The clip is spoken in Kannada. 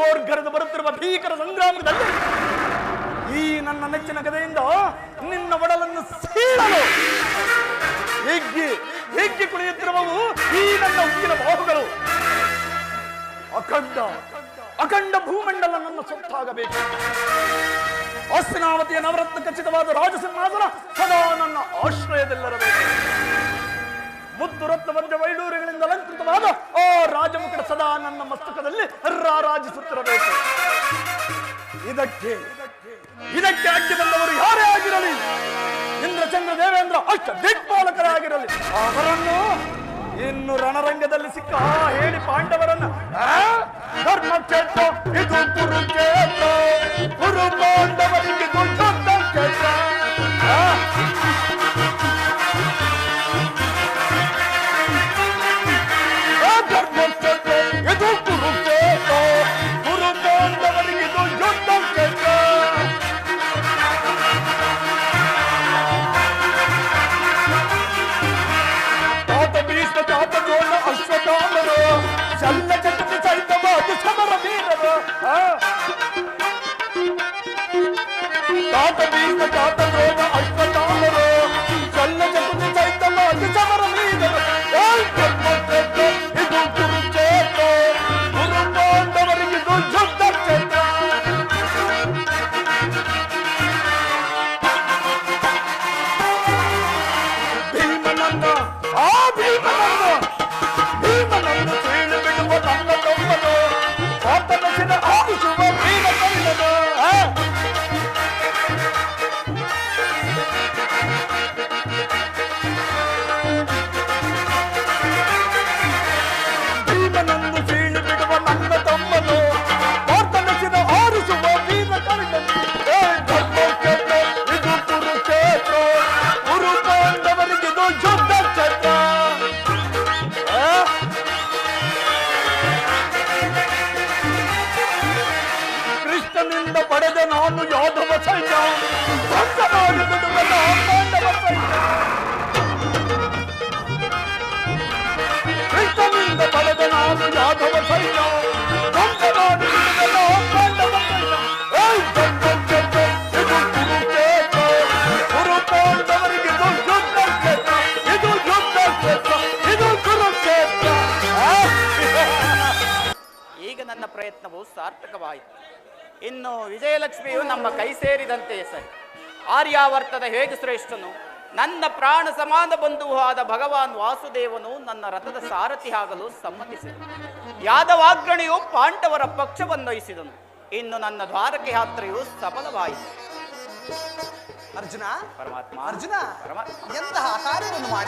ಓರ್ಗರದ ಬರುತ್ತಿರುವ ಭೀಕರ ಸಂಗ್ರಾಮದಲ್ಲಿ ಈ ನನ್ನ ನೆಚ್ಚಿನ ಕಥೆಯಿಂದ ನಿನ್ನ ಒಡಲನ್ನು ಸೀಳಲು ಹಿಗ್ಗಿ ಹಿಗ್ಗಿ ಕುಣಿಯುತ್ತಿರುವವು ಈ ನನ್ನ ಉಕ್ಕಿನ ಬಾಹುಗಳು. ಅಖಂಡ ಅಖಂಡ ಭೂಮಂಡಲ ನನ್ನ ಸೊತ್ತಾಗಬೇಕು ಅಸ್ತಿನಾವತಿಯ ನವರತ್ನ ಖಚಿತವಾದ ರಾಜಸಿಂಹಾಸನ ಸದಾ ನನ್ನ ಆಶ್ರಯದಲ್ಲಿರಬೇಕು. ರತ್ನ ವಜ್ರ ಅಲಂಕೃತವಾದ ಆ ರಾಜಮುಕುಟ ಸದಾ ನನ್ನ ಮಸ್ತಕದಲ್ಲಿ ರಾರಾಜಿಸುತ್ತಿರಬೇಕು ಇದಕ್ಕೆ ಇದಕ್ಕೆ ಅಡ್ಡಿ ಬಂದವರು ಯಾರೇ ಆಗಿರಲಿ, ಇಂದ್ರಚಂದ್ರ ದೇವೇಂದ್ರ ಅಷ್ಟ ದಿಕ್ಪಾಲಕರೇ ಆಗಿರಲಿ ಅವರನ್ನು ಇನ್ನು ರಣರಂಗದಲ್ಲಿ ಸಿಕ್ಕ ಹೇಳಿ ಪಾಂಡವರನ್ನ ಧರ್ಮ ಧರ್ಮಕ್ಷೇತ್ರ, ಇದು ಕುರುಕ್ಷೇತ್ರ. ਹਾਂ। ਤਾਂ ਤਬੀਰ ਤਾਂ ಇದು ಯುದ್ಧ ಕ್ಷೇತ್ರ ಇದು ಕುರುಕ್ಷೇತ್ರ ಆ? ಈಗ ನನ್ನ ಪ್ರಯತ್ನವು ಸಾರ್ಥಕವಾಯಿತು ಇನ್ನು ವಿಜಯಲಕ್ಷ್ಮಿಯು ನಮ್ಮ ಕೈ ಸೇರಿದಂತೆ ಸರ್. ಆರ್ಯಾವರ್ತದ ಹೇಗೆ ಶ್ರೇಷ್ಠನು? ನನ್ನ ಪ್ರಾಣ ಸಮಾನ ಬಂಧುವು ಆದ ಭಗವಾನ್ ವಾಸುದೇವನು ನನ್ನ ರಥದ ಸಾರಥಿ ಆಗಲು ಸಮ್ಮತಿಸಿದನು. ಯಾದವಾಗ್ರಣಿಯು ಪಾಂಡವರ ಪಕ್ಷವನ್ನೊಯಿಸಿದನು. ಇನ್ನು ನನ್ನ ದ್ವಾರಕ ಯಾತ್ರೆಯು ಸಫಲವಾಯಿತು. ಅರ್ಜುನ ಪರಮಾತ್ಮ ಅರ್ಜುನ ಪರಮಾತ್ಮ. ಎಂತಹ ಕಾರ್ಯವನ್ನು ಮಾಡಿ